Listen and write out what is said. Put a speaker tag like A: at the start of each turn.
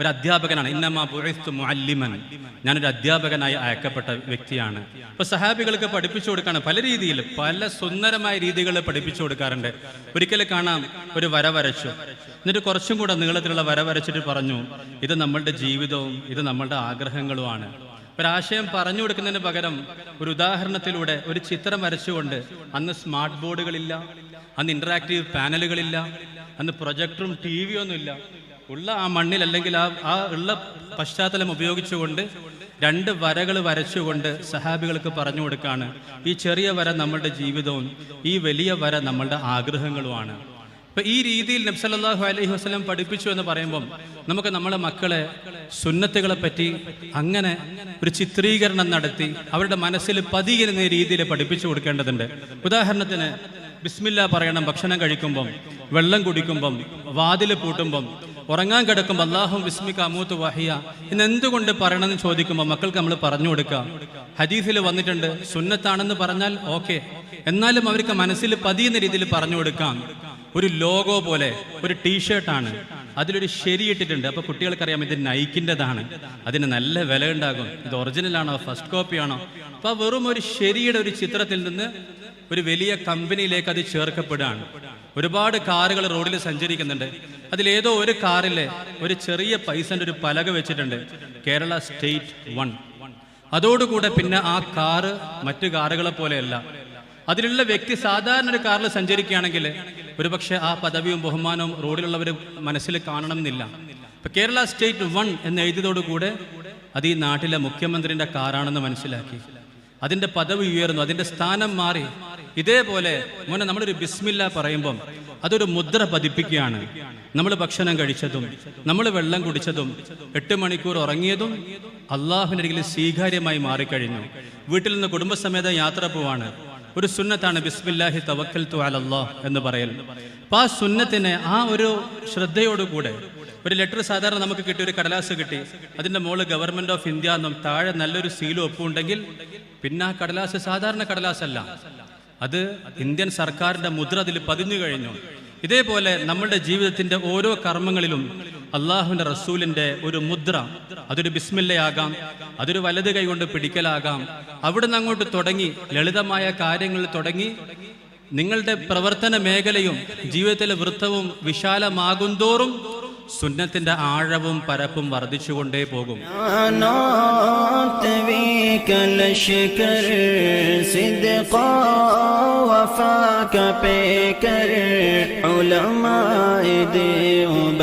A: ഒരു അധ്യാപകനാണ് ഇന്നമാ ബുഇസ്തു മുഅല്ലിമൻ. ഞാനൊരു അധ്യാപകനായി അയക്കപ്പെട്ട വ്യക്തിയാണ്. ഇപ്പൊ സഹാബികൾക്ക് പഠിപ്പിച്ചു കൊടുക്കാണ്. പല രീതിയിൽ പല സുന്ദരമായ രീതികളിൽ പഠിപ്പിച്ചു കൊടുക്കാറുണ്ട്. ഒരിക്കൽ കാണാം ഒരു വര വരച്ചു. എന്നിട്ട് കുറച്ചും കൂടെ നീളത്തിലുള്ള വര വരച്ചിട്ട് പറഞ്ഞു ഇത് നമ്മളുടെ ജീവിതവും ഇത് നമ്മളുടെ ആഗ്രഹങ്ങളുമാണ്. ഒരാശയം പറഞ്ഞു കൊടുക്കുന്നതിന് പകരം ഒരു ഉദാഹരണത്തിലൂടെ ഒരു ചിത്രം വരച്ചുകൊണ്ട് അന്ന് സ്മാർട്ട് ബോർഡുകളില്ല അന്ന് ഇന്ററാക്റ്റീവ് പാനലുകളില്ല അന്ന് പ്രൊജക്ടറും ടി വിയും ഒന്നുമില്ല. ഉള്ള ആ മണ്ണിൽ അല്ലെങ്കിൽ ആ ആ ഉള്ള പശ്ചാത്തലം ഉപയോഗിച്ചുകൊണ്ട് രണ്ട് വരകൾ വരച്ചുകൊണ്ട് സഹാബികൾക്ക് പറഞ്ഞു കൊടുക്കാണ്. ഈ ചെറിയ വര നമ്മളുടെ ജീവിതവും ഈ വലിയ വര നമ്മളുടെ ആഗ്രഹങ്ങളുമാണ്. ഇപ്പൊ ഈ രീതിയിൽ നബ്സല്ലാഹു അലൈഹി വസ്ലം പഠിപ്പിച്ചു എന്ന് പറയുമ്പം നമുക്ക് നമ്മളെ മക്കളെ സുന്നത്തുകളെ പറ്റി അങ്ങനെ ഒരു ചിത്രീകരണം നടത്തി അവരുടെ മനസ്സിൽ പതിയിരുന്ന രീതിയിൽ പഠിപ്പിച്ചു കൊടുക്കേണ്ടതുണ്ട്. ഉദാഹരണത്തിന് ബിസ്മില്ല പറയണം ഭക്ഷണം കഴിക്കുമ്പം വെള്ളം കുടിക്കുമ്പം വാതിൽ പൂട്ടുമ്പം ഉറങ്ങാൻ കിടക്കുമ്പോൾ അള്ളാഹും വിസ്മിക അമൂത്ത് വഹിയ. ഇന്ന് എന്തുകൊണ്ട് പറയണമെന്ന് ചോദിക്കുമ്പോൾ മക്കൾക്ക് നമ്മൾ പറഞ്ഞു കൊടുക്കാം ഹദീഫിൽ വന്നിട്ടുണ്ട് സുന്നത്താണെന്ന് പറഞ്ഞാൽ ഓക്കെ. എന്നാലും അവർക്ക് മനസ്സിൽ പതിയുന്ന രീതിയിൽ പറഞ്ഞു കൊടുക്കാം. ഒരു ലോഗോ പോലെ ഒരു ടീഷർട്ടാണ്. അതിലൊരു ശരി ഇട്ടിട്ടുണ്ട് അപ്പൊ കുട്ടികൾക്കറിയാം ഇത് നൈക്കിന്റെതാണ്. അതിന് നല്ല വില ഉണ്ടാകും. ഇത് ഒറിജിനലാണോ ഫസ്റ്റ് കോപ്പിയാണോ അപ്പൊ ആ വെറും ഒരു ശരിയുടെ ഒരു ചിത്രത്തിൽ നിന്ന് ഒരു വലിയ കമ്പനിയിലേക്ക് അത് ചേർക്കപ്പെടുകയാണ്. ഒരുപാട് കാറുകൾ റോഡിൽ സഞ്ചരിക്കുന്നുണ്ട്. അതിലേതോ ഒരു കാറിലെ ഒരു ചെറിയ പൈസന്റെ ഒരു പലക വെച്ചിട്ടുണ്ട്. Kerala state one. അതോടുകൂടെ പിന്നെ ആ കാറ് മറ്റു കാറുകളെ പോലെയല്ല. അതിലുള്ള വ്യക്തി സാധാരണ ഒരു കാറിൽ സഞ്ചരിക്കുകയാണെങ്കിൽ ഒരുപക്ഷെ ആ പദവിയും ബഹുമാനവും റോഡിലുള്ളവർ മനസ്സിൽ കാണണം എന്നില്ല ഇപ്പൊ കേരള സ്റ്റേറ്റ് വൺ എന്ന് എഴുതിയതോടുകൂടെ അത് ഈ നാട്ടിലെ മുഖ്യമന്ത്രിന്റെ കാറാണെന്ന് മനസ്സിലാക്കി. അതിന്റെ പദവി ഉയർന്നു അതിന്റെ സ്ഥാനം മാറി. ഇതേപോലെ മോനെ നമ്മളൊരു ബിസ്മില്ല പറയുമ്പം അതൊരു മുദ്ര പതിപ്പിക്കുകയാണ്. നമ്മൾ ഭക്ഷണം കഴിച്ചതും നമ്മൾ വെള്ളം കുടിച്ചതും എട്ട് മണിക്കൂർ ഉറങ്ങിയതും അള്ളാഹുവിനരികിൽ സ്വീകാര്യമായി മാറിക്കഴിഞ്ഞു. വീട്ടിൽ നിന്ന് കുടുംബസമേതം യാത്ര പോവാണ്. ഒരു സുന്നത്താണ് ബിസ്മില്ലാഹി തവക്കൽ തു എന്ന് പറയൽ. അപ്പൊ ആ സുന്നത്തിനെ ആ ഒരു ശ്രദ്ധയോടുകൂടെ ഒരു ലെറ്റർ സാധാരണ നമുക്ക് കിട്ടിയ ഒരു കടലാസ് കിട്ടി അതിന്റെ മുകളിൽ ഗവൺമെന്റ് ഓഫ് ഇന്ത്യ എന്നും താഴെ നല്ലൊരു സീലും ഒപ്പുണ്ടെങ്കിൽ പിന്നെ ആ കടലാസ് സാധാരണ കടലാസല്ല. അത് ഇന്ത്യൻ സർക്കാരിന്റെ മുദ്ര അതിൽ പതിഞ്ഞു കഴിഞ്ഞു. ഇതേപോലെ നമ്മളുടെ ജീവിതത്തിന്റെ ഓരോ കർമ്മങ്ങളിലും അള്ളാഹുവിന്റെ റസൂലിന്റെ ഒരു മുദ്ര അതൊരു ബിസ്മില്ലയാകാം അതൊരു വലത് കൈകൊണ്ട് പിടിക്കലാകാം അവിടുന്ന് അങ്ങോട്ട് തുടങ്ങി ലളിതമായ കാര്യങ്ങളിൽ തുടങ്ങി നിങ്ങളുടെ പ്രവർത്തന മേഖലയും ജീവിതത്തിലെ വൃത്തവും വിശാലമാകുന്തോറും സുന്നത്തിന്റെ ആഴവും പരപ്പും വർദ്ധിച്ചുകൊണ്ടേ പോകും
B: نعت بك الشكر صدقا وفاك بكر علماء ديوبند